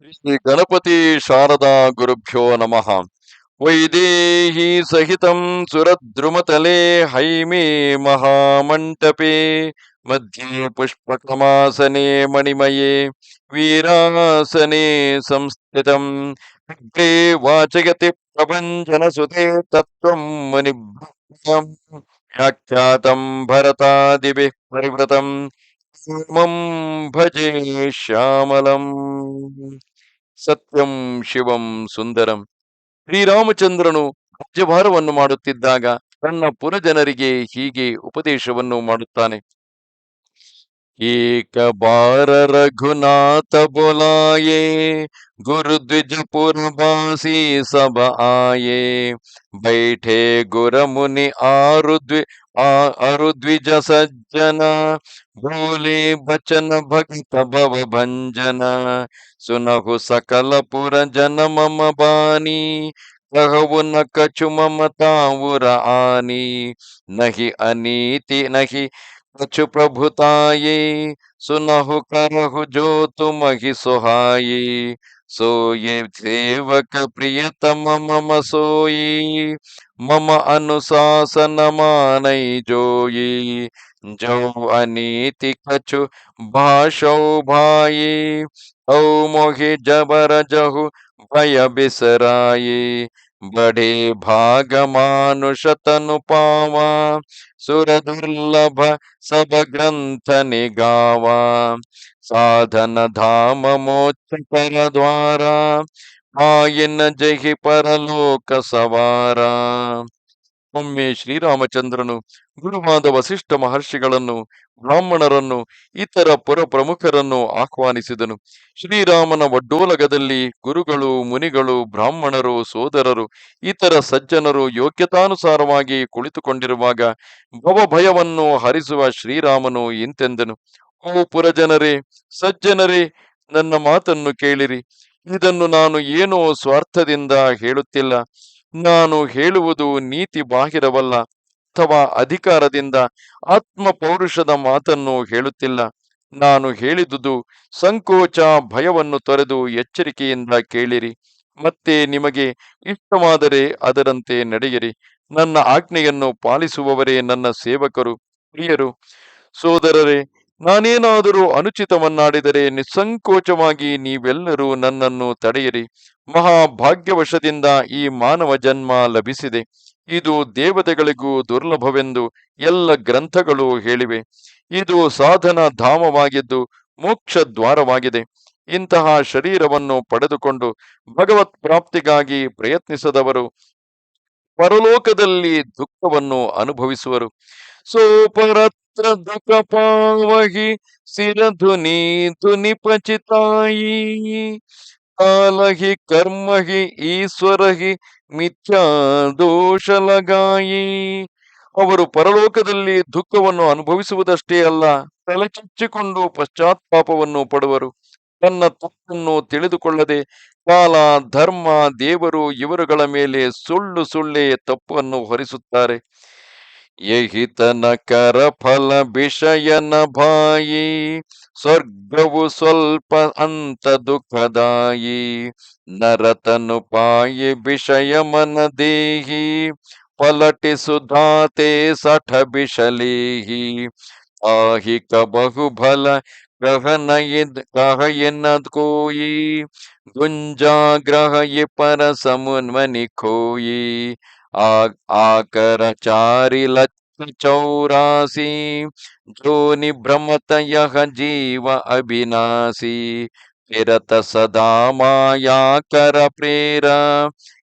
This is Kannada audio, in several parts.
ಶ್ರೀ ಗಣಪತಿ ಶಾರದಾ ಗುರುಭ್ಯೋ ನಮಃ. ವೈದೇಹಿ ಸಹಿತಂ ಸುರದ್ರುಮತಲೆ ಹೈಮೇ ಮಹಾಮಂಟಪೆ, ಮಧ್ಯೆ ಪುಷ್ಪಕಮಾಸನೆ ಮಣಿಮಯೇ, ವೀರಾಸನೆ ಸಂಸ್ಥಿತಂ. ಅಗ್ರೆ ವಾಚಯತಿ ಪ್ರಪಂಚನ ಸುತೆ ತತ್ವಂ ಮುನಿಭ್ರಂ ವ್ಯಾಖ್ಯಾತಂ ಭರತಾದಿಭಿಃ ಪರಿವೃತಂ. ಭಜೆ ಶ್ಯಾಮಲಂ. ಸತ್ಯಂ ಶಿವಂ ಸುಂದರಂ. ಶ್ರೀರಾಮಚಂದ್ರನು ರಾಜ್ಯಭಾರವನ್ನು ಮಾಡುತ್ತಿದ್ದಾಗ ತನ್ನ ಪುರಜನರಿಗೆ ಹೀಗೆ ಉಪದೇಶವನ್ನು ಮಾಡುತ್ತಾನೆ. ಏಕ ಬಾರ ರಘುನಾಥ ಬೊಲಾಯೇ ಗುರು ದ್ವಿಜ ಭಾಸಿ ಸಭ ಆಯೇ. ಬೈಠೆ ಗುರ ಮುನಿ ಆರು ದ್ವಿ ಆ ಅರು ದ್ವಿಜ ಸಜ್ಜನ ಭೋಲೆ ಬಚನ ಭಕ್ತ ಭವ ಭಂಜನ ಸುನಹು ಸಕಲ ಪುರ ಜನ ಮಮ ಬಾನಿ ಕಹವು ನ ಕಚು ಮಮ ತಾವುರ ಆನಿ ನಹಿ ಅನೀತಿ ನಹಿ ಕಚು ಪ್ರಭುತಾಯೇ ಸುನಹು ಕರಹು ಜೋತು ಸೋಯೆ ಸೇವಕ ಪ್ರಿಯತಮ ಮಮ ಸೋಯಿ ಮಮ ಅನುಶಾಸನ ಮಾನೈ ಜೋಯಿ, ಜೌ ಅನೀತಿ ಕಚು ಭಾಷೌ ಭಾಯಿ, ಔ ಮೊಹಿ ಜಬರ ಜಹು ಭಯ ಬಿಸರಾಯಿ, ಬಡೆ ಭಾಗ ಮಾನುಷ ತನು ಪಾವ ಸುರ ದುರ್ಲಭ ಸಭ ಗ್ರಂಥ ನಿಗಾವ ಸಾಧನ ಧಾಮ ಮೋಚಕರ ದ್ವಾರ ಆಯನ ಜಹಿ ಪರಲೋಕ ಸವಾರ. ಒಮ್ಮೆ ಶ್ರೀರಾಮಚಂದ್ರನು ಗುರುವಾದ ವಸಿಷ್ಠ ಮಹರ್ಷಿಗಳನ್ನು, ಬ್ರಾಹ್ಮಣರನ್ನು, ಇತರ ಪುರ ಪ್ರಮುಖರನ್ನು ಆಹ್ವಾನಿಸಿದನು. ಶ್ರೀರಾಮನ ವಡ್ಡೋಲಗದಲ್ಲಿ ಗುರುಗಳು, ಮುನಿಗಳು, ಬ್ರಾಹ್ಮಣರು, ಸೋದರರು, ಇತರ ಸಜ್ಜನರು ಯೋಗ್ಯತಾನುಸಾರವಾಗಿ ಕುಳಿತುಕೊಂಡಿರುವಾಗ ಭವಭಯವನ್ನು ಹರಿಸುವ ಶ್ರೀರಾಮನು ಇಂತೆಂದನು. ಓ ಪುರಜನರೇ, ಸಜ್ಜನರೇ, ನನ್ನ ಮಾತನ್ನು ಕೇಳಿರಿ. ಇದನ್ನು ನಾನು ಏನೋ ಸ್ವಾರ್ಥದಿಂದ ಹೇಳುತ್ತಿಲ್ಲ. ನಾನು ಹೇಳುವುದು ನೀತಿ ಬಾಹಿರವಲ್ಲ ಅಥವಾ ಅಧಿಕಾರದಿಂದ ಆತ್ಮ ಪೌರುಷದ ಮಾತನ್ನು ಹೇಳುತ್ತಿಲ್ಲ. ನಾನು ಹೇಳಿದುದು ಸಂಕೋಚ ಭಯವನ್ನು ತೊರೆದು ಎಚ್ಚರಿಕೆಯಿಂದ ಕೇಳಿರಿ. ಮತ್ತೆ ನಿಮಗೆ ಇಷ್ಟವಾದರೆ ಅದರಂತೆ ನಡೆಯಿರಿ. ನನ್ನ ಆಜ್ಞೆಯನ್ನು ಪಾಲಿಸುವವರೇ ನನ್ನ ಸೇವಕರು. ಪ್ರಿಯರು, ಸೋದರರೇ ನಾನೇನಾದರೂ ಅನುಚಿತವನ್ನಾಡಿದರೆ ನಿಸ್ಸಂಕೋಚವಾಗಿ ನೀವೆಲ್ಲರೂ ನನ್ನನ್ನು ತಡೆಯಿರಿ. ಮಹಾಭಾಗ್ಯವಶದಿಂದ ಈ ಮಾನವ ಜನ್ಮ ಲಭಿಸಿದೆ. ಇದು ದೇವತೆಗಳಿಗೂ ದುರ್ಲಭವೆಂದು ಎಲ್ಲ ಗ್ರಂಥಗಳು ಹೇಳಿವೆ. ಇದು ಸಾಧನ ಧಾಮವಾಗಿದ್ದು ಮೋಕ್ಷ ದ್ವಾರವಾಗಿದೆ ಇಂತಹ ಶರೀರವನ್ನು ಪಡೆದುಕೊಂಡು ಭಗವತ್ ಪ್ರಾಪ್ತಿಗಾಗಿ ಪ್ರಯತ್ನಿಸದವರು ಪರಲೋಕದಲ್ಲಿ ದುಃಖವನ್ನು ಅನುಭವಿಸುವರು. ಸೋಪರತ್ರ ದುಃಖ ಪಾವಹಿ ಸಿರಧುನಿ ಧುನಿ ಪಚಿತಾಯಿ ಕಾಲಹಿ ಕರ್ಮಹಿ ಈಶ್ವರಹಿ ಮಿಥ್ಯಾ ದೋಷ ಲಗಾಯಿ ಅವರು ಪರಲೋಕದಲ್ಲಿ ದುಃಖವನ್ನು ಅನುಭವಿಸುವುದಷ್ಟೇ ಅಲ್ಲ, ತಲೆಚಚ್ಚಿಕೊಂಡು ಪಶ್ಚಾತ್ತಾಪವನ್ನು ಪಡುವರು. ತನ್ನ ತಪ್ಪನ್ನು ತಿಳಿದುಕೊಳ್ಳದೆ ಕಾಲ, ಧರ್ಮ, ದೇವರು ಇವರುಗಳ ಮೇಲೆ ಸುಳ್ಳು ಸುಳ್ಳೆ ತಪ್ಪನ್ನು ಹೊರಿಸುತ್ತಾರೆ. ಯಹಿತನ ಕರ ಫಲ ವಿಷಯನ ಭಾಯಿ ಸ್ವರ್ಗವು ಸ್ವಲ್ಪ ಅಂತ ದುಃಖದಾಯಿ ನರತನು ಪಾಯಿ ವಿಷಯ ಮನ ದೇಹಿ ಪಲಟಿಸುಧಾತೆ ಸಠ ಬಿಷಲೇಹಿ ಆಹಿಕ ಬಹುಬಲ ಗಹನ ಕಹ ಎನ್ನದ್ ಕೋಯಿ ಗುಂಜಾಗ್ರಹ ಯ ಪರ ಸಮುನ್ಮನಿ ಖೋಯಿ आकर चारि चौरासी जो निभ्रमत यह जीव अविनाशी। फिरत सदा माया कर प्रेर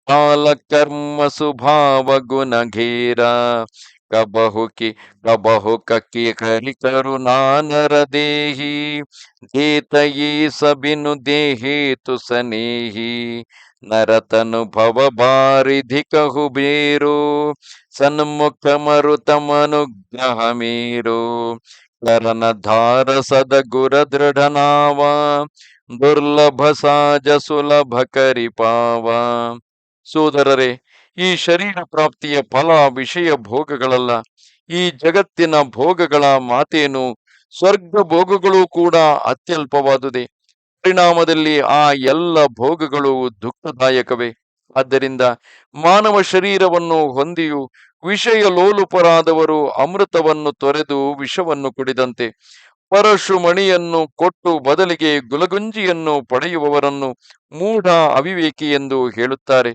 काल कर्म सुभाव गुण घेरा। कबहु की कबहु कके करि करुणा नर देही देतयी सबिनु देहे तु सनेही ಭವ ಬಾರಿಧಿ ಕಹುಬೀರು ಸನ್ಮುಖ ಮರುತ ಮನುಗ್ರಹ ಮೇರು ಕರನ ಧಾರ ಸದ ಗುರ ದೃಢನಾವ ದುರ್ಲಭ ಸಾಜ ಸುಲಭ ಕರಿಪಾವ ಸೋದರರೇ, ಈ ಶರೀರ ಪ್ರಾಪ್ತಿಯ ಫಲ, ವಿಷಯ ಭೋಗಗಳಲ್ಲ. ಈ ಜಗತ್ತಿನ ಭೋಗಗಳ ಮಾತೇನು ಸ್ವರ್ಗ ಭೋಗಗಳು ಕೂಡ ಅತ್ಯಲ್ಪವಾದುದೇ. ಪರಿಣಾಮದಲ್ಲಿ ಆ ಎಲ್ಲ ಭೋಗಗಳು ದುಃಖದಾಯಕವೇ. ಆದ್ದರಿಂದ ಮಾನವ ಶರೀರವನ್ನು ಹೊಂದಿಯೂ ವಿಷಯ ಲೋಲುಪರಾದವರು ಅಮೃತವನ್ನು ತೊರೆದು ವಿಷವನ್ನು ಕುಡಿದಂತೆ ಪರಶುಮಣಿಯನ್ನು ಕೊಟ್ಟು ಬದಲಿಗೆ ಗುಲಗುಂಜಿಯನ್ನು ಪಡೆಯುವವರನ್ನು ಮೂಢ ಅವಿವೇಕಿ ಎಂದು ಹೇಳುತ್ತಾರೆ.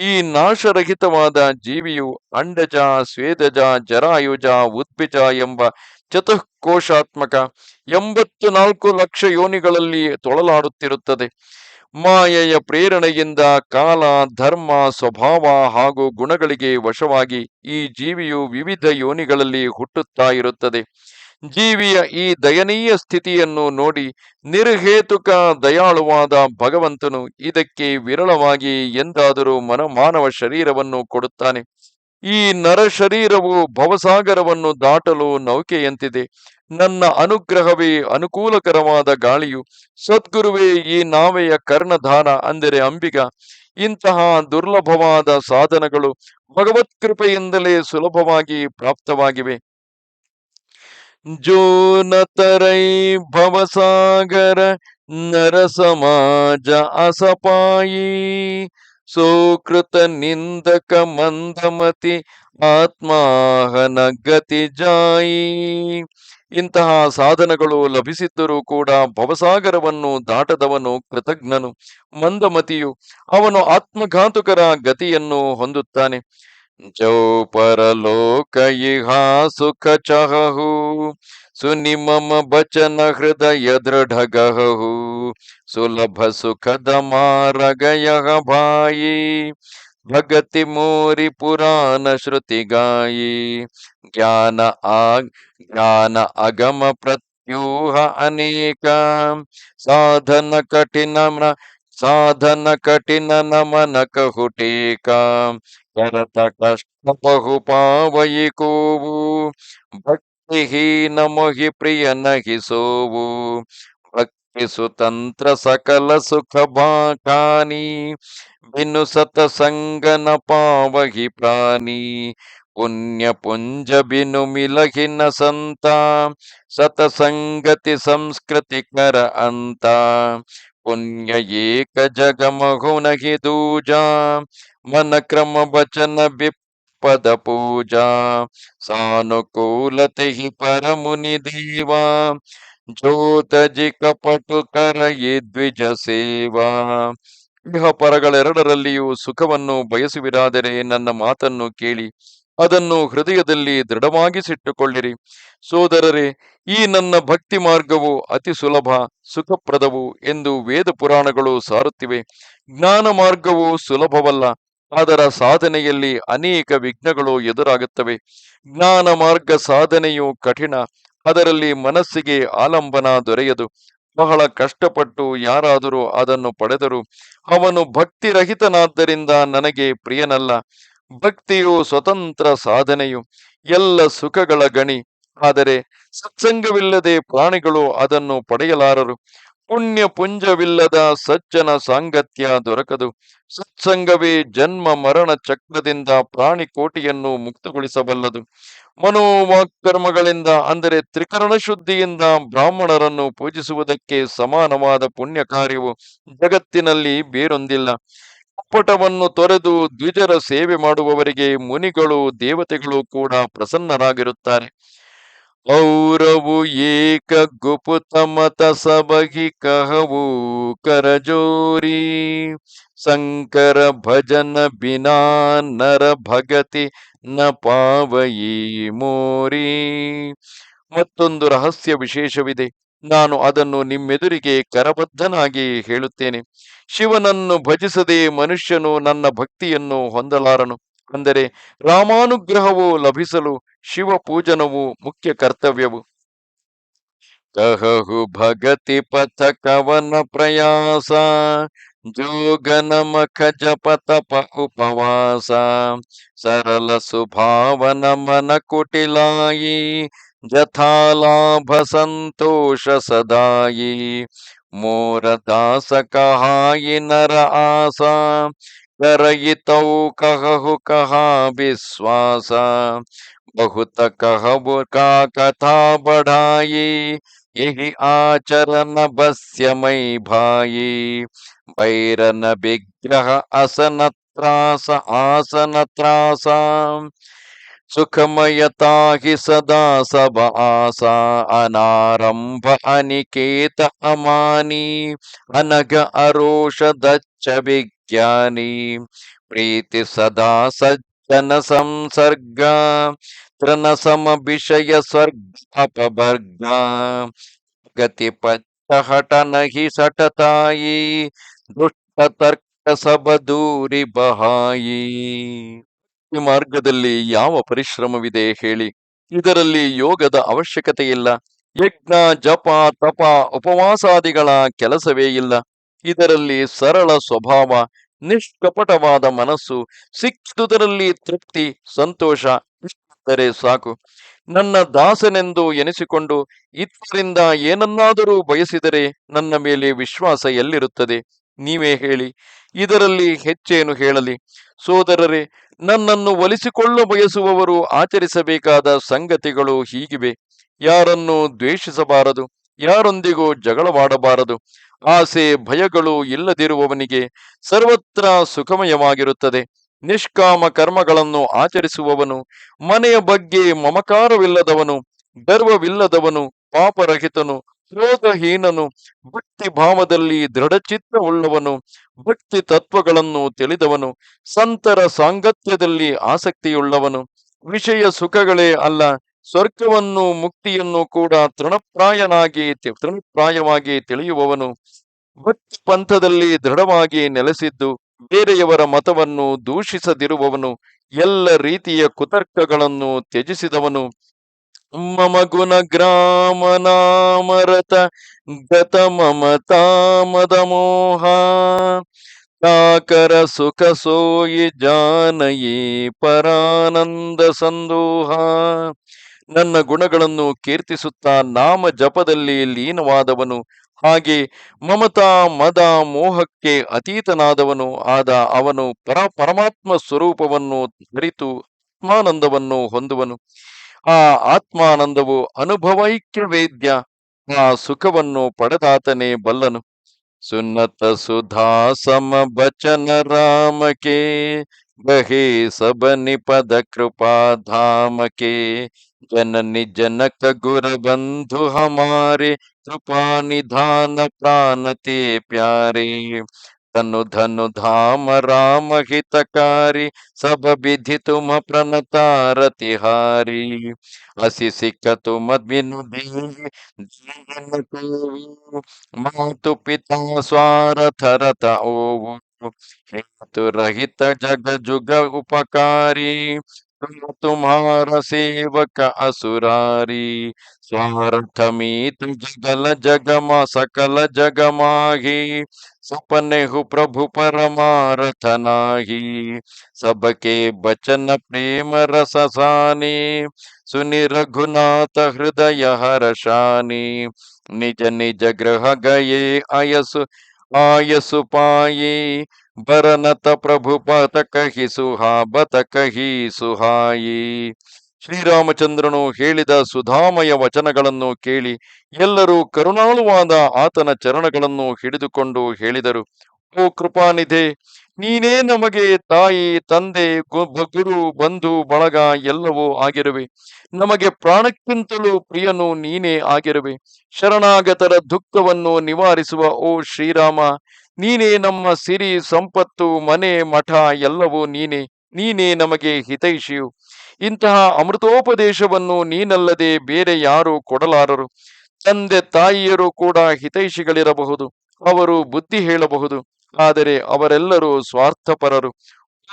ಈ ನಾಶರಹಿತವಾದ ಜೀವಿಯು ಅಂಡಜ, ಸ್ವೇದಜ, ಜರಾಯುಜ, ಉದ್ಭಿಜ ಎಂಬ ಚತುಃಕೋಶಾತ್ಮಕ ಎಂಬತ್ತು ನಾಲ್ಕು ಲಕ್ಷ ಯೋನಿಗಳಲ್ಲಿ ತೊಳಲಾಡುತ್ತಿರುತ್ತದೆ. ಮಾಯೆಯ ಪ್ರೇರಣೆಯಿಂದ ಕಾಲ, ಧರ್ಮ, ಸ್ವಭಾವ ಹಾಗೂ ಗುಣಗಳಿಗೆ ವಶವಾಗಿ ಈ ಜೀವಿಯು ವಿವಿಧ ಯೋನಿಗಳಲ್ಲಿ ಹುಟ್ಟುತ್ತಾ ಇರುತ್ತದೆ. ಜೀವಿಯ ಈ ದಯನೀಯ ಸ್ಥಿತಿಯನ್ನು ನೋಡಿ ನಿರ್ಹೇತುಕ ದಯಾಳುವಾದ ಭಗವಂತನು ಇದಕ್ಕೆ ವಿರಳವಾಗಿ ಎಂದಾದರೂ ಮನ ಮಾನವ ಶರೀರವನ್ನು ಕೊಡುತ್ತಾನೆ. ಈ ನರ ಶರೀರವು ಭವಸಾಗರವನ್ನು ದಾಟಲು ನೌಕೆಯಂತಿದೆ. ನನ್ನ ಅನುಗ್ರಹವೇ ಅನುಕೂಲಕರವಾದ ಗಾಳಿಯು. ಸದ್ಗುರುವೇ ಈ ನಾವೆಯ ಕರ್ಣಧಾನ ಅಂದರೆ ಅಂಬಿಗ. ಇಂತಹ ದುರ್ಲಭವಾದ ಸಾಧನಗಳು ಭಗವತ್ ಕೃಪೆಯಿಂದಲೇ ಸುಲಭವಾಗಿ ಪ್ರಾಪ್ತವಾಗಿವೆ. ಜೋನತರೈ ಭವಸಾಗರ ನರ ಸಮಾಜ ಅಸಪಾಯಿ. ಸೋಕೃತ ನಿಂದಕ ಮಂದಮತಿ ಆತ್ಮಾಹನ ಗತಿ ಜಾಯಿ. ಇಂತಹ ಸಾಧನಗಳು ಲಭಿಸಿದ್ದರೂ ಕೂಡ ಭವಸಾಗರವನ್ನು ದಾಟದವನು ಕೃತಜ್ಞನು. ಮಂದಮತಿಯು ಅವನು ಆತ್ಮಘಾತುಕರ ಗತಿಯನ್ನು ಹೊಂದುತ್ತಾನೆ. ಜೌ ಪರಲೋಕ ಸುಖ ಚಹು ಸುನಿ ಮಮ ಬಚನ ಹೃದಯ ದೃಢಗಹು ಸುಲಭ ಸುಖದ ಮಾರಗಯ ಭಾಯಿ ಭಗತಿ ಮೋರಿ ಪುರಾಣ ಶ್ರುತಿ ಗಾಯಿ ಜ್ಞಾನ ಆ ಜ್ಞಾನ ಅಗಮ ಪ್ರತ್ಯೂಹ ಅನೇಕ ಸಾಧನ ಕಠಿಣ ಸಾಧನ ಕಠಿಣ ನಮನ ಕಹುಟೇಕ ಕರತ ಕಷ್ಟ ಬಹು ಪಾವಯಿ ಕೋವು ಭಕ್ತಿಹೀನ ಮೊಹಿ ಪ್ರಿಯ ನಹಿಸೋವು ಭಕ್ತಿ ಸುತಂತ್ರ ಸಕಲ ಸುಖ ಬಾಕಾನಿ ಬಿನು ಸತ ಸಂಗನ ಪಾವಹಿ ಪ್ರಾಣಿ ಪುಣ್ಯ ಪುಂಜ ಬಿನು ಮಿಲಹಿನ ಸಂತ ಸತ ಸಂಗತಿ ಸಂಸ್ಕೃತಿ ಕರ ಅಂತ ಪುಣ್ಯ ಏಕ ಜಗಮಹುನಹಿ ದೂಜಾ ಮನ ಕ್ರಮ ವಚನ ಬಿಪ್ಪದ ಪೂಜಾ ಸಾನುಕೂಲತೆ ಹಿ ಪರಮುನಿ ದೇವಾ ಜ್ಯೋತಜಿ ಕಪಟು ಕರಯಿ ದ್ವಿಜ ಸೇವಾ ಇಹ ಪರಗಳೆರಡರಲ್ಲಿಯೂ ಸುಖವನ್ನು ಬಯಸುವಿರಾದರೆ ನನ್ನ ಮಾತನ್ನು ಕೇಳಿ ಅದನ್ನು ಹೃದಯದಲ್ಲಿ ದೃಢವಾಗಿಸಿಟ್ಟುಕೊಳ್ಳಿರಿ. ಸೋದರರೇ, ಈ ನನ್ನ ಭಕ್ತಿ ಮಾರ್ಗವು ಅತಿ ಸುಲಭ, ಸುಖಪ್ರದವು ಎಂದು ವೇದ ಪುರಾಣಗಳು ಸಾರುತ್ತಿವೆ. ಜ್ಞಾನ ಮಾರ್ಗವು ಸುಲಭವಲ್ಲ ಅದರ ಸಾಧನೆಯಲ್ಲಿ ಅನೇಕ ವಿಘ್ನಗಳು ಎದುರಾಗುತ್ತವೆ. ಜ್ಞಾನ ಮಾರ್ಗ ಸಾಧನೆಯು ಕಠಿಣ, ಅದರಲ್ಲಿ ಮನಸ್ಸಿಗೆ ಆಲಂಬನ ದೊರೆಯದು. ಬಹಳ ಕಷ್ಟಪಟ್ಟು ಯಾರಾದರೂ ಅದನ್ನು ಪಡೆದರು ಅವನು ಭಕ್ತಿರಹಿತನಾದ್ದರಿಂದ ನನಗೆ ಪ್ರಿಯನಲ್ಲ. ಭಕ್ತಿಯು ಸ್ವತಂತ್ರ ಸಾಧನೆಯು, ಎಲ್ಲ ಸುಖಗಳ ಗಣಿ. ಆದರೆ ಸತ್ಸಂಗವಿಲ್ಲದೆ ಪ್ರಾಣಿಗಳು ಅದನ್ನು ಪಡೆಯಲಾರರು. ಪುಣ್ಯ ಪುಂಜವಿಲ್ಲದ ಸಜ್ಜನ ಸಾಂಗತ್ಯ ದೊರಕದು. ಸತ್ಸಂಗವೇ ಜನ್ಮ ಮರಣ ಚಕ್ರದಿಂದ ಪ್ರಾಣಿ ಕೋಟಿಯನ್ನು ಮುಕ್ತಗೊಳಿಸಬಲ್ಲದು. ಮನೋವಾಕ್ಕರ್ಮಗಳಿಂದ, ಅಂದರೆ ತ್ರಿಕರಣ ಶುದ್ಧಿಯಿಂದ ಬ್ರಾಹ್ಮಣರನ್ನು ಪೂಜಿಸುವುದಕ್ಕೆ ಸಮಾನವಾದ ಪುಣ್ಯ ಕಾರ್ಯವು ಜಗತ್ತಿನಲ್ಲಿ ಬೇರೊಂದಿಲ್ಲ. ಕಪಟವನ್ನು ತೊರೆದು ದ್ವಿಜರ ಸೇವೆ ಮಾಡುವವರಿಗೆ ಮುನಿಗಳು, ದೇವತೆಗಳು ಕೂಡ ಪ್ರಸನ್ನರಾಗಿರುತ್ತಾರೆ. ಔರವು ಏಕ ಗುಪುತಮತ ಸಬಹಿ ಕಹವು ಕರಜೋರಿ. ಶಂಕರ ಭಜನ ಬಿನಾ ನರ ಭಗತಿ ನ ಪಾವಯಿ ಮೋರಿ. ಮತ್ತೊಂದು ರಹಸ್ಯ ವಿಶೇಷವಿದೆ. ನಾನು ಅದನ್ನು ನಿಮ್ಮೆದುರಿಗೆ ಕರಬದ್ಧನಾಗಿ ಹೇಳುತ್ತೇನೆ. ಶಿವನನ್ನು ಭಜಿಸದೆ ಮನುಷ್ಯನು ನನ್ನ ಭಕ್ತಿಯನ್ನು ಹೊಂದಲಾರನು. ಅಂದರೆ ರಾಮಾನುಗ್ರಹವು ಲಭಿಸಲು ಶಿವ ಪೂಜನವು ಮುಖ್ಯ ಕರ್ತವ್ಯವು. ಕಹಹು ಭಗತಿ ಪಥ ಕವನ ಪ್ರಯಾಸ ಜೋಗನ ಮಖ ಜಪ ತಪ ಉಪವಾಸ, ಸರಳ ಸುಭಾವನ ಮನ ಕುಟಿಲಾಯಿ, ಜಥಾಲಾಭ ಸಂತೋಷ ಸದಾಯಿ, ಮೋರ ದಾಸ ಕಹಾಯಿ ನರ ಆಸ करयितौ कहु कहा विश्वास बहुत कहबु का कथा बढ़ाई यही आचरण बस्य मई भाई भैरन विग्रह असन त्रास आसन त्रासा सुखमयता हि सदा सब आसा अनारंभ अनिकेत अमानी अनग अरोष दच्च विज्ञानी ನಿತ್ಯಾನಿ ಪ್ರೀತಿ ಸದಾ ಸಜ್ಜನ ಸಂಸರ್ಗ ತೃಣ ಸ್ವರ್ಗ ಸ್ವರ್ಗಾಪಭರ್ಗ ಗತಿ ಪಟ್ಟಹಟನ ಹಿ ಸಟತಾಯಿ ದುಷ್ಟ ತರ್ಕ ಸಬದೂರಿ ಬಹಾಯಿ ಈ ಮಾರ್ಗದಲ್ಲಿ ಯಾವ ಪರಿಶ್ರಮವಿದೆ ಹೇಳಿ. ಇದರಲ್ಲಿ ಯೋಗದ ಅವಶ್ಯಕತೆ ಇಲ್ಲ. ಯಜ್ಞ, ಜಪ, ತಪ, ಉಪವಾಸಾದಿಗಳ ಕೆಲಸವೇ ಇಲ್ಲ. ಇದರಲ್ಲಿ ಸರಳ ಸ್ವಭಾವ. ನಿಷ್ಕಪಟವಾದ ಮನಸ್ಸು, ಸಿಕ್ಕಿದುದರಲ್ಲಿ ತೃಪ್ತಿ, ಸಂತೋಷ ಇಷ್ಟರೆ ಸಾಕು. ನನ್ನ ದಾಸನೆಂದು ಎನಿಸಿಕೊಂಡು ಇತ್ತರಿಂದ ಏನನ್ನಾದರೂ ಬಯಸಿದರೆ ನನ್ನ ಮೇಲೆ ವಿಶ್ವಾಸ ಎಲ್ಲಿರುತ್ತದೆ? ನೀವೇ ಹೇಳಿ. ಇದರಲ್ಲಿ ಹೆಚ್ಚೇನು ಹೇಳಲಿ. ಸೋದರರೇ, ನನ್ನನ್ನು ಒಲಿಸಿಕೊಳ್ಳ ಬಯಸುವವರು ಆಚರಿಸಬೇಕಾದ ಸಂಗತಿಗಳು ಹೀಗಿವೆ. ಯಾರನ್ನು ದ್ವೇಷಿಸಬಾರದು. ಯಾರೊಂದಿಗೂ ಜಗಳವಾಡಬಾರದು. ಆಸೆ, ಭಯಗಳು ಇಲ್ಲದಿರುವವನಿಗೆ ಸರ್ವತ್ರ ಸುಖಮಯವಾಗಿರುತ್ತದೆ. ನಿಷ್ಕಾಮ ಕರ್ಮಗಳನ್ನು ಆಚರಿಸುವವನು, ಮನೆಯ ಬಗ್ಗೆ ಮಮಕಾರವಿಲ್ಲದವನು, ಗರ್ವವಿಲ್ಲದವನು, ಪಾಪರಹಿತನು ಕ್ರೋಧಹೀನನು ಭಕ್ತಿ ಭಾವದಲ್ಲಿ ದೃಢಚಿತ್ತವುಳ್ಳವನು ಭಕ್ತಿ ತತ್ವಗಳನ್ನು ತಿಳಿದವನು, ಸಂತರ ಸಾಂಗತ್ಯದಲ್ಲಿ ಆಸಕ್ತಿಯುಳ್ಳವನು, ವಿಷಯ ಸುಖಗಳೇ ಅಲ್ಲ ಸ್ವರ್ಗವನ್ನು, ಮುಕ್ತಿಯನ್ನು ಕೂಡ ತೃಣಪ್ರಾಯನಾಗಿ ತೃಣಪ್ರಾಯವಾಗಿ ತಿಳಿಯುವವನು ಭಕ್ತಿ ಪಂಥದಲ್ಲಿ ದೃಢವಾಗಿ ನೆಲೆಸಿದ್ದು ಬೇರೆಯವರ ಮತವನ್ನು ದೂಷಿಸದಿರುವವನು, ಎಲ್ಲ ರೀತಿಯ ಕುತರ್ಕಗಳನ್ನು ತ್ಯಜಿಸಿದವನು. ಮಮ ಗುಣ ಗ್ರಾಮ ನಾಮರತ ಗತ ಮಮತಾಮದ ಮೋಹ. ಕಾಕರ ಸುಖ ಸೋಯಿ ಜಾನಯಿ ಪರಾನಂದ ಸಂದೋಹ. ನನ್ನ ಗುಣಗಳನ್ನು ಕೀರ್ತಿಸುತ್ತಾ ನಾಮ ಜಪದಲ್ಲಿ ಲೀನವಾದವನು. ಹಾಗೆ ಮಮತಾ ಮದ ಮೋಹಕ್ಕೆ ಅತೀತನಾದವನು ಆದ ಅವನು ಪರ ಪರಮಾತ್ಮ ಸ್ವರೂಪವನ್ನು ಧರಿತು ಆತ್ಮಾನಂದವನ್ನು ಹೊಂದುವನು. ಆ ಆತ್ಮಾನಂದವು ಅನುಭವೈಕ್ಯ ವೇದ್ಯ ಆ ಸುಖವನ್ನು ಪಡೆದಾತನೇ ಬಲ್ಲನು. ಸುನ್ನತ ಸುಧಾ ಸಮ ಬಚನ ರಾಮಕೆ, ಬಹೇ ಸಬನಿ ಪದ ಕೃಪಾ ಧಾಮಕೆ जननी जनक गुर बंधु हमारे कृपा निधान प्राण ते प्यारे। तनु धनु धाम राम हितकारी सब विधि तुम प्रणतार तिहारी। अशिशिक तुम बिनु जीवन को मातु पिता स्वारथ रथ ओ हेतु रहित जग जुग उपकारी। तुम्हारा सेवक असुरारी, स्वार्थमीत जगल जगमा, सकल जगमाही। सपने हु प्रभु परमारथ नाही। सबके बचन प्रेम रस सानी। रघुनाथ हृदय हर्षानी निज निज ग्रह गए अयसु आयसु पाये। ಬರನತ ಪ್ರಭು ಪಾತ ಕಹಿ ಸುಹಾ ಬತ ಕಹಿ ಸುಹಾಯಿ ಶ್ರೀರಾಮಚಂದ್ರನು ಹೇಳಿದ ಸುಧಾಮಯ ವಚನಗಳನ್ನು ಕೇಳಿ ಎಲ್ಲರೂ ಕರುಣಾಳುವಾದ ಆತನ ಚರಣಗಳನ್ನು ಹಿಡಿದುಕೊಂಡು ಹೇಳಿದರು. ಓ ಕೃಪಾನಿಧೆ, ನೀನೇ ನಮಗೆ ತಾಯಿ, ತಂದೆ ಗುರು, ಬಂಧು, ಬಳಗ ಎಲ್ಲವೂ ಆಗಿರುವೆ. ನಮಗೆ ಪ್ರಾಣಕ್ಕಿಂತಲೂ ಪ್ರಿಯನು ನೀನೇ ಆಗಿರುವೆ. ಶರಣಾಗತರ ದುಃಖವನ್ನು ನಿವಾರಿಸುವ ಓ ಶ್ರೀರಾಮ ನೀನೇ ನಮ್ಮ ಸಿರಿ, ಸಂಪತ್ತು, ಮನೆ, ಮಠ ಎಲ್ಲವೂ ನೀನೇ. ನೀನೇ ನಮಗೆ ಹಿತೈಷಿಯು. ಇಂತಹ ಅಮೃತೋಪದೇಶವನ್ನು ನೀನಲ್ಲದೆ ಬೇರೆ ಯಾರು ಕೊಡಲಾರರು. ತಂದೆ ತಾಯಿಯರು ಕೂಡ ಹಿತೈಷಿಗಳಿರಬಹುದು. ಅವರು ಬುದ್ಧಿ ಹೇಳಬಹುದು. ಆದರೆ ಅವರೆಲ್ಲರೂ ಸ್ವಾರ್ಥಪರರು.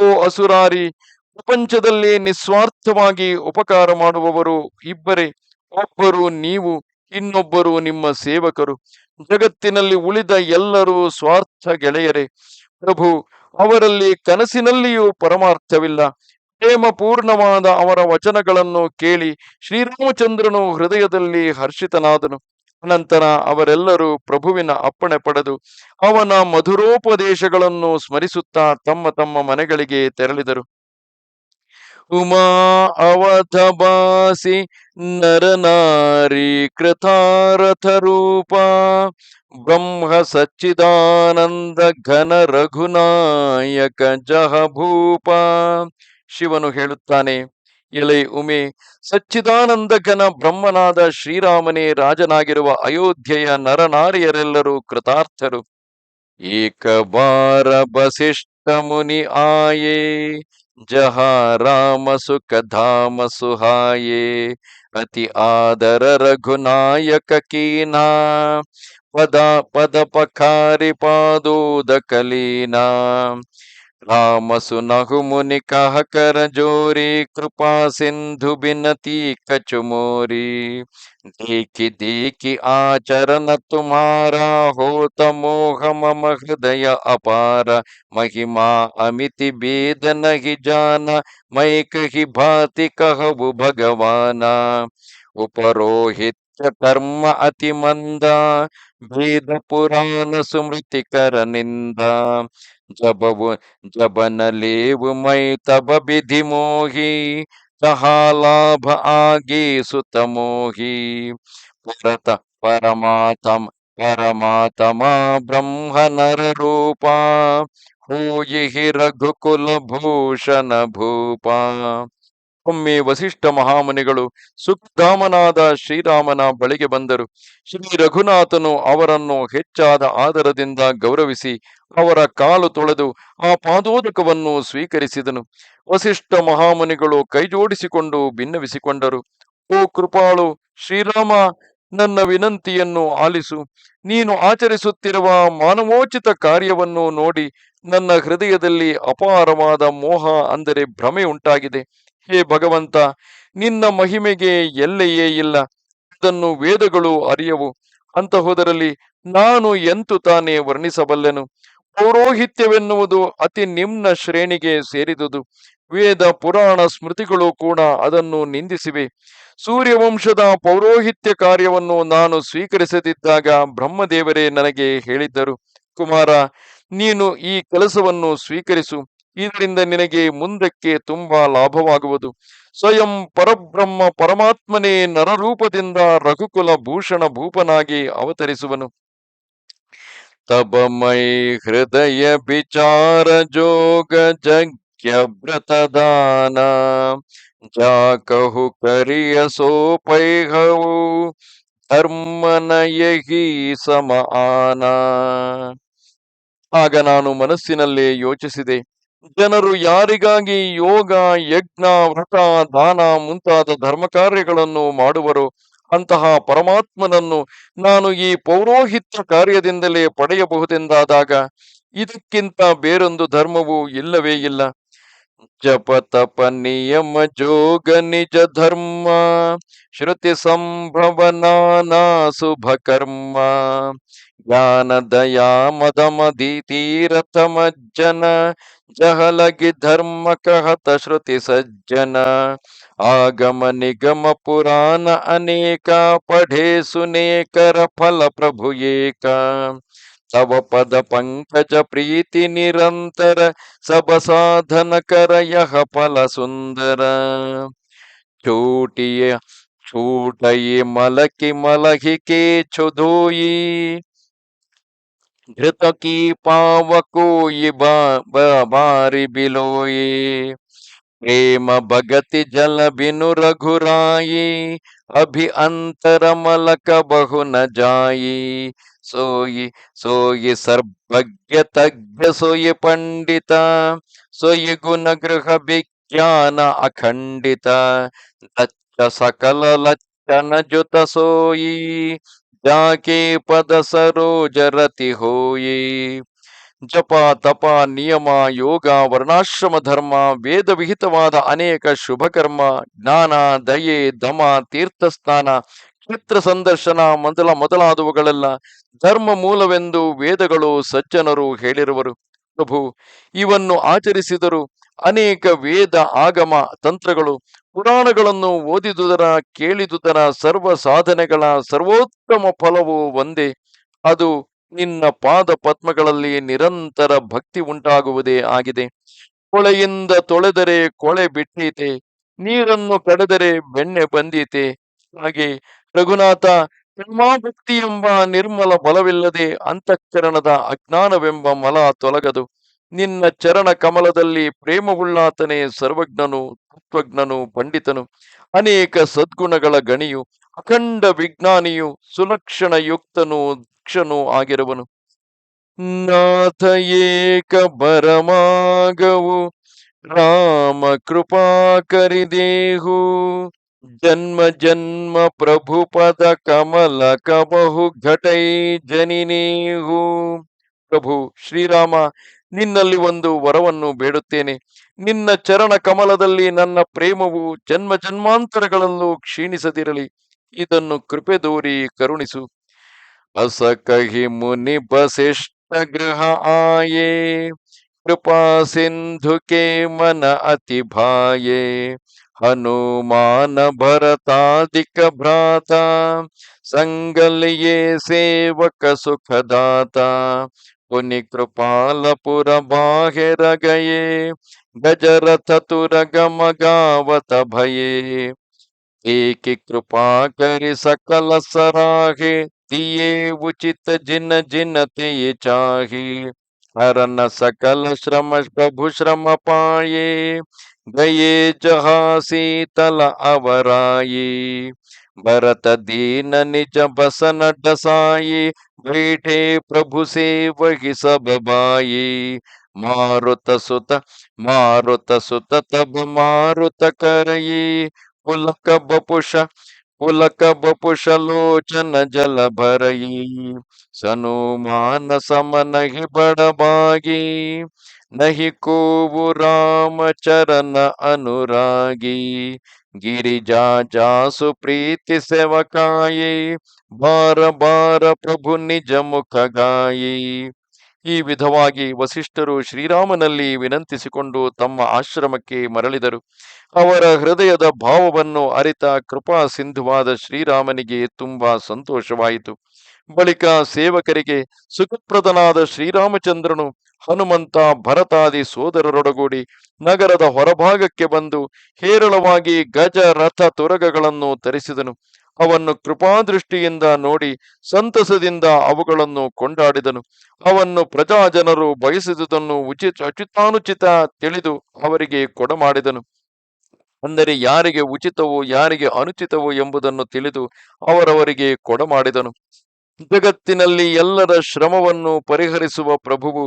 ಓ ಅಸುರಾರಿ, ಪ್ರಪಂಚದಲ್ಲಿ ನಿಸ್ವಾರ್ಥವಾಗಿ ಉಪಕಾರ ಮಾಡುವವರು ಇಬ್ಬರೇ. ಒಬ್ಬರು ನೀವು, ಇನ್ನೊಬ್ಬರು ನಿಮ್ಮ ಸೇವಕರು. ಜಗತ್ತಿನಲ್ಲಿ ಉಳಿದ ಎಲ್ಲರೂ ಸ್ವಾರ್ಥ ಗೆಳೆಯರೇ. ಪ್ರಭು, ಅವರಲ್ಲಿ ಕನಸಿನಲ್ಲಿಯೂ ಪರಮಾರ್ಥವಿಲ್ಲ. ಪ್ರೇಮ ಪೂರ್ಣವಾದ ಅವರ ವಚನಗಳನ್ನು ಕೇಳಿ ಶ್ರೀರಾಮಚಂದ್ರನು ಹೃದಯದಲ್ಲಿ ಹರ್ಷಿತನಾದನು. ಅನಂತರ ಅವರೆಲ್ಲರೂ ಪ್ರಭುವಿನ ಅಪ್ಪಣೆ ಪಡೆದು ಅವನ ಮಧುರೋಪದೇಶಗಳನ್ನು ಸ್ಮರಿಸುತ್ತಾ ತಮ್ಮ ತಮ್ಮ ಮನೆಗಳಿಗೆ ತೆರಳಿದರು. ಉಮಾ ಅವಧಬಾಸಿ ನರನಾರಿ ಕೃತಾರಥ ರೂಪ ಬ್ರಹ್ಮ ಸಚ್ಚಿದಾನಂದ ಘನ ರಘುನಾಯಕ ಜಹ ಭೂಪ ಶಿವನು ಹೇಳುತ್ತಾನೆ, ಎಲೆ ಉಮೆ, ಸಚ್ಚಿದಾನಂದ ಘನ ಬ್ರಹ್ಮನಾದ ಶ್ರೀರಾಮನೇ ರಾಜನಾಗಿರುವ ಅಯೋಧ್ಯೆಯ ನರನಾರಿಯರೆಲ್ಲರೂ ಕೃತಾರ್ಥರು. ಏಕ ಬಾರ ಬಸಿಷ್ಠ ಮುನಿ ಆಯೇ ಜಹ ರಾಮ ಸುಖ ಧಾಮ ಸುಹಾಯೇ ಅತಿ ಆದರ ರಘುನಾಯಕ ಕೀನಾ ಪದ ಪದ ಪಖಾರಿ ಪಾದೋದ ಕಲೀನಾ. राम सुनहु मुनि कह कर जोरी, कृपा सिंधु बिनती कचमोरी देखि देखी आचरण तुम्हारा हो तमोह मम हृदय अपार। महिमा अमित बेद नहि जाना, मैं कही भाति कहु भगवाना। उपरोहित कर्म अति मंदा, वेद पुराण स्मृति कर निंदा। जब जब न लेव मई तब विधि मोही, कहा लाभ आगे सुतमोही परत परमातम, परमात्मा ब्रह्म नर रूपा, हो रघुकुल भूषण भूपा। ಒಮ್ಮೆ ವಸಿಷ್ಠ ಮಹಾಮುನಿಗಳು ಸುಖಾಮನಾದ ಶ್ರೀರಾಮನ ಬಳಿಗೆ ಬಂದರು. ಶ್ರೀ ರಘುನಾಥನು ಅವರನ್ನು ಹೆಚ್ಚಾದ ಆದರದಿಂದ ಗೌರವಿಸಿ ಅವರ ಕಾಲು ತೊಳೆದು ಆ ಪಾದೋದಕವನ್ನು ಸ್ವೀಕರಿಸಿದನು. ವಸಿಷ್ಠ ಮಹಾಮುನಿಗಳು ಕೈಜೋಡಿಸಿಕೊಂಡು ಭಿನ್ನವಿಸಿಕೊಂಡರು ಓ ಕೃಪಾಳು, ಶ್ರೀರಾಮ, ನನ್ನ ವಿನಂತಿಯನ್ನು ಆಲಿಸು. ನೀನು ಆಚರಿಸುತ್ತಿರುವ ಮಾನವೋಚಿತ ಕಾರ್ಯವನ್ನು ನೋಡಿ ನನ್ನ ಹೃದಯದಲ್ಲಿ ಅಪಾರವಾದ ಮೋಹ ಅಂದರೆ ಭ್ರಮೆ ಉಂಟಾಗಿದೆ. ಹೇ ಭಗವಂತ, ನಿನ್ನ ಮಹಿಮೆಗೆ ಎಲ್ಲೆಯೇ ಇಲ್ಲ ಇದನ್ನು ವೇದಗಳು ಅರಿಯವು. ಅಂತಹುದರಲ್ಲಿ ನಾನು ಎಂತು ತಾನೇ ವರ್ಣಿಸಬಲ್ಲೆನು? ಪೌರೋಹಿತ್ಯವೆನ್ನುವುದು ಅತಿ ನಿಮ್ನ ಶ್ರೇಣಿಗೆ ಸೇರಿದುದು. ವೇದ, ಪುರಾಣ ಸ್ಮೃತಿಗಳು ಕೂಡ ಅದನ್ನು ನಿಂದಿಸಿವೆ. ಸೂರ್ಯವಂಶದ ಪೌರೋಹಿತ್ಯ ಕಾರ್ಯವನ್ನು ನಾನು ಸ್ವೀಕರಿಸದಿದ್ದಾಗ ಬ್ರಹ್ಮದೇವರೇ ನನಗೆ ಹೇಳಿದ್ದರು, ಕುಮಾರ, ನೀನು ಈ ಕೆಲಸವನ್ನು ಸ್ವೀಕರಿಸು. ಇದರಿಂದ ನಿನಗೆ ಮುಂದಕ್ಕೆ ತುಂಬಾ ಲಾಭವಾಗುವುದು. ಸ್ವಯಂ ಪರಬ್ರಹ್ಮ ಪರಮಾತ್ಮನೇ ನರರೂಪದಿಂದ ರಘುಕುಲ ಭೂಷಣ ಭೂಪನಾಗಿ ಅವತರಿಸುವನು. ತಬ ಮೈ ಹೃದಯ ವಿಚಾರ ಜೋಗ ವ್ರತದಾನ. ಜಾಕಹು ಕರಿಯ ಸೋಪೈಹವು ಧರ್ಮನ ಸಮಾನ. ಆಗ ನಾನು ಮನಸ್ಸಿನಲ್ಲೇ ಯೋಚಿಸಿದೆ. ಜನರು ಯಾರಿಗಾಗಿ ಯೋಗ, ಯಜ್ಞ, ವ್ರತ, ದಾನ ಮುಂತಾದ ಧರ್ಮ ಕಾರ್ಯಗಳನ್ನು ಮಾಡುವರು ಅಂತಹ ಪರಮಾತ್ಮನನ್ನು ನಾನು ಈ ಪೌರೋಹಿತ್ಯ ಕಾರ್ಯದಿಂದಲೇ ಪಡೆಯಬಹುದೆಂದಾದಾಗ ಇದಕ್ಕಿಂತ ಬೇರೊಂದು ಧರ್ಮವು ಇಲ್ಲವೇ ಇಲ್ಲ. ಜಪ, ತಪ, ನಿಯಮ, ಜೋಗ, ನಿಜ ಧರ್ಮ, ಶ್ರುತಿ ಸಂಭವನಾನಾ ಶುಭ ಕರ್ಮ. ಜ್ಞಾನ ದಯಾ ಮದ ಮದಿತೀರಥ ಮಜ್ಜನ ಜಹಲಗಿ ಧರ್ಮ ಕಹತ ಶ್ರುತಿ ಸಜ್ಜನ ಆಗಮ ನಿಗಮ ಪುರಾಣ ಅನೇಕ ಪಢೆ ಸುನೇಕರ ಫಲ ಪ್ರಭು ಏಕ ತವ ಪದ ಪಂಕಜ ಪ್ರೀತಿ ನಿರಂತರ ಸಬ ಸಾಧನ ಕರ ಯಹ ಫಲ ಸುಂದರ ಚೂಟಿಯ ಚೂಟಯಿ ಮಲಕಿ ಮಲಹಿಕೆ ಚುಧೋಯಿ ಘೃತ ಕಿ ಪಾವಕೋಯಿ ಬಾ ಬ- ಬಾರಿ ಬಿಲೋಯಿ ಪ್ರೇಮ ಭಗತಿ ಜಲ ಬಿನು ರಘುರಾಯಿ ಅಭಿ ಅಂತರ ಮಲಕ ಬಹು ನ ಜಾಯಿ ಸೋಯಿ ಸೋಯಿ ಜಾಕೆ ಪದ ಸರೋಜರತಿ ಹೋಯಿ. ಜಪ ತಪ ನಿಯಮ ಯೋಗ ವರ್ಣಾಶ್ರಮ ಧರ್ಮ ವೇದ ವಿಹಿತವಾದ ಅನೇಕ ಶುಭ ಕರ್ಮ ಜ್ಞಾನ ದಯೆ ಧಮ ತೀರ್ಥಸ್ನಾನ ಕ್ಷೇತ್ರ ಸಂದರ್ಶನ ಮೊದಲ ಮೊದಲಾದವುಗಳೆಲ್ಲ ಧರ್ಮ ಮೂಲವೆಂದು ವೇದಗಳು ಸಜ್ಜನರು ಹೇಳಿರುವರು. ಪ್ರಭು, ಇವನ್ನು ಆಚರಿಸಿದರು ಅನೇಕ ವೇದ ಆಗಮ ತಂತ್ರಗಳು ಪುರಾಣಗಳನ್ನು ಓದಿದುದರ, ಕೇಳಿದುದರ ಸರ್ವ ಸಾಧನೆಗಳ ಸರ್ವೋತ್ತಮ ಫಲವು ಒಂದೇ. ಅದು ನಿನ್ನ ಪಾದ ಪದ್ಮಗಳಲ್ಲಿ ನಿರಂತರ ಭಕ್ತಿ ಉಂಟಾಗುವುದೇ ಆಗಿದೆ. ಕೊಳೆಯಿಂದ ತೊಳೆದರೆ ಕೊಳೆ ಬಿಟ್ಟೀತೆ, ನೀರನ್ನು ಕಡೆದರೆ ಬೆಣ್ಣೆ ಬಂದೀತೆ. ಹಾಗೆ ರಘುನಾಥ ಎಂಬ ನಿರ್ಮಲ ಬಲವಿಲ್ಲದೆ ಅಂತಃಕರಣದ ಅಜ್ಞಾನವೆಂಬ ಮಲ ತೊಲಗದು. ನಿನ್ನ ಚರಣ ಕಮಲದಲ್ಲಿ ಪ್ರೇಮವುಳ್ಳಾತನೇ ಸರ್ವಜ್ಞನು, ತತ್ವಜ್ಞನು, ಪಂಡಿತನು. ಅನೇಕ ಸದ್ಗುಣಗಳ ಗಣಿಯು, ಅಖಂಡ ವಿಜ್ಞಾನಿಯು ಸುಲಕ್ಷಣ ಯುಕ್ತನು ದಕ್ಷನು ಆಗಿರುವನು. ನಾಥ ಏಕ ಬರಮಾಗವು ರಾಮ ಕೃಪಾ ಕರಿದೇಹು. ಜನ್ಮ ಜನ್ಮ ಪ್ರಭು ಪದ ಕಮಲ ಕಬಹು ಘಟೈ ಜನಿನೇಹು. ಪ್ರಭು ಶ್ರೀರಾಮ ನಿನ್ನಲ್ಲಿ ಒಂದು ವರವನ್ನು ಬೇಡುತ್ತೇನೆ. ನಿನ್ನ ಚರಣ ಕಮಲದಲ್ಲಿ ನನ್ನ ಪ್ರೇಮವು ಜನ್ಮ ಜನ್ಮಾಂತರಗಳಲ್ಲೂ ಕ್ಷೀಣಿಸದಿರಲಿ. ಇದನ್ನು ಕೃಪೆ ದೋರಿ ಕರುಣಿಸು. ಅಸಕಹಿ ಮುನಿ ಬಸಿಷ್ಠ ಗೃಹ ಆಯೇ. ಕೃಪಾ ಸಿಂಧು ಕೆ ಮನ ಅತಿ ಭಾಯೇ. ಹನುಮಾನ ಭರತಾದಿಕ ಭ್ರಾತ. ಸಂಗಲಿಯೇ ಸೇವಕ ಸುಖದಾತ. मुनि तुर गावत भये। एक कृपा कर सकल सराहे दिए उचित जिन जिन ते चाहे। हरन सकल श्रम, प्रभु श्रम पाए गए जहासी तल अवराये। ಭರತ ದೀನ ನಿಜ ಬಸನಡ್ಡ ಸಾಯಿ, ಬೇಟೆ ಪ್ರಭು ಸೇವಹಿ ಸಬಬಾಯಿ ಮಾರುತ ಸುತ ಮಾರುತ ಸುತ, ತಬ ಮಾರುತ ಕರಯಿ. ಪುಲಕ ಬಪುಷ पुलकब पुषलोचन जल भरई। सनुमान सम नहि बड़बागी, नहि कोबु राम चरण अनुरागी। गिरिजा जा सुप्रीति सेवकाये बार बार प्रभु निज मुख गायी ಈ ವಿಧವಾಗಿ ವಸಿಷ್ಠರು ಶ್ರೀರಾಮನಲ್ಲಿ ವಿನಂತಿಸಿಕೊಂಡು ತಮ್ಮ ಆಶ್ರಮಕ್ಕೆ ಮರಳಿದರು. ಅವರ ಹೃದಯದ ಭಾವವನ್ನು ಅರಿತ ಕೃಪಾ ಸಿಂಧುವಾದ ಶ್ರೀರಾಮನಿಗೆ ತುಂಬಾ ಸಂತೋಷವಾಯಿತು. ಬಳಿಕ ಸೇವಕರಿಗೆ ಸುಖಪ್ರದನಾದ ಶ್ರೀರಾಮಚಂದ್ರನು ಹನುಮಂತ ಭರತಾದಿ ಸೋದರರೊಡಗೂಡಿ ನಗರದ ಹೊರಭಾಗಕ್ಕೆ ಬಂದು ಹೇರಳವಾಗಿ ಗಜ ರಥ ತುರಗಗಳನ್ನು ತರಿಸಿದನು. ಅವನ್ನು ಕೃಪಾದೃಷ್ಟಿಯಿಂದ ನೋಡಿ ಸಂತಸದಿಂದ ಅವುಗಳನ್ನು ಕೊಂಡಾಡಿದನು. ಅವನ್ನು ಪ್ರಜಾಜನರು ಬಯಸಿದುದನ್ನು ಉಚಿತ ಅಚುತಾನುಚಿತ ತಿಳಿದು ಅವರಿಗೆ ಕೊಡಮಾಡಿದನು. ಅಂದರೆ ಯಾರಿಗೆ ಉಚಿತವೋ, ಯಾರಿಗೆ ಅನುಚಿತವೋ ಎಂಬುದನ್ನು ತಿಳಿದು ಅವರವರಿಗೆ ಕೊಡಮಾಡಿದನು. ಜಗತ್ತಿನಲ್ಲಿ ಎಲ್ಲರ ಶ್ರಮವನ್ನು ಪರಿಹರಿಸುವ ಪ್ರಭುವು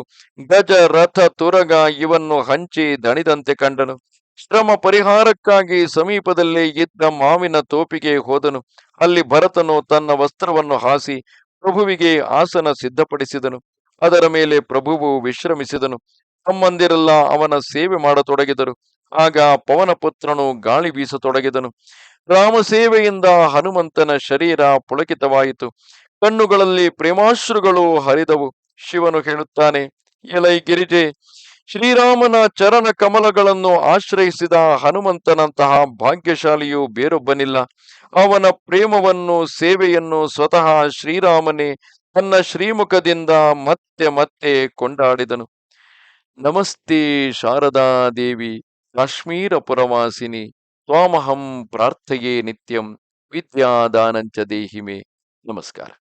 ಗಜ ರಥ ತುರಗ ಇವನ್ನು ಹಂಚಿ ದಣಿದಂತೆ ಕಂಡನು. ಶ್ರಮ ಪರಿಹಾರಕ್ಕಾಗಿ ಸಮೀಪದಲ್ಲೇ ಇದ್ದ ಮಾವಿನ ತೋಪಿಗೆ ಹೋದನು. ಅಲ್ಲಿ ಭರತನು ತನ್ನ ವಸ್ತ್ರವನ್ನು ಹಾಸಿ ಪ್ರಭುವಿಗೆ ಆಸನ ಸಿದ್ಧಪಡಿಸಿದನು. ಅದರ ಮೇಲೆ ಪ್ರಭುವು ವಿಶ್ರಮಿಸಿದನು. ತಮ್ಮಂದಿರೆಲ್ಲ ಅವನ ಸೇವೆ ಮಾಡತೊಡಗಿದರು. ಆಗ ಪವನ ಪುತ್ರನು ಗಾಳಿ ಬೀಸತೊಡಗಿದನು. ರಾಮ ಸೇವೆಯಿಂದ ಹನುಮಂತನ ಶರೀರ ಪುಳಕಿತವಾಯಿತು. ಕಣ್ಣುಗಳಲ್ಲಿ ಪ್ರೇಮಾಶ್ರುಗಳು ಹರಿದವು. ಶಿವನು ಹೇಳುತ್ತಾನೆ, ಎಲೈ ಗಿರಿಜೆ ಶ್ರೀರಾಮನ ಚರಣ ಕಮಲಗಳನ್ನು ಆಶ್ರಯಿಸಿದ ಹನುಮಂತನಂತಹ ಭಾಗ್ಯಶಾಲಿಯು ಬೇರೊಬ್ಬನಿಲ್ಲ. ಅವನ ಪ್ರೇಮವನ್ನು, ಸೇವೆಯನ್ನು ಸ್ವತಃ ಶ್ರೀರಾಮನೇ ತನ್ನ ಶ್ರೀಮುಖದಿಂದ ಮತ್ತೆ ಮತ್ತೆ ಕೊಂಡಾಡಿದನು. ನಮಸ್ತೆ ಶಾರದಾ ದೇವಿ ಕಾಶ್ಮೀರ ಪುರವಾಸಿನಿ ತ್ವಾಮಹಂ ಪ್ರಾರ್ಥಯೇ ನಿತ್ಯಂ, ವಿದ್ಯಾದಾನಂಚ ದೇಹಿಮೆ. ನಮಸ್ಕಾರ.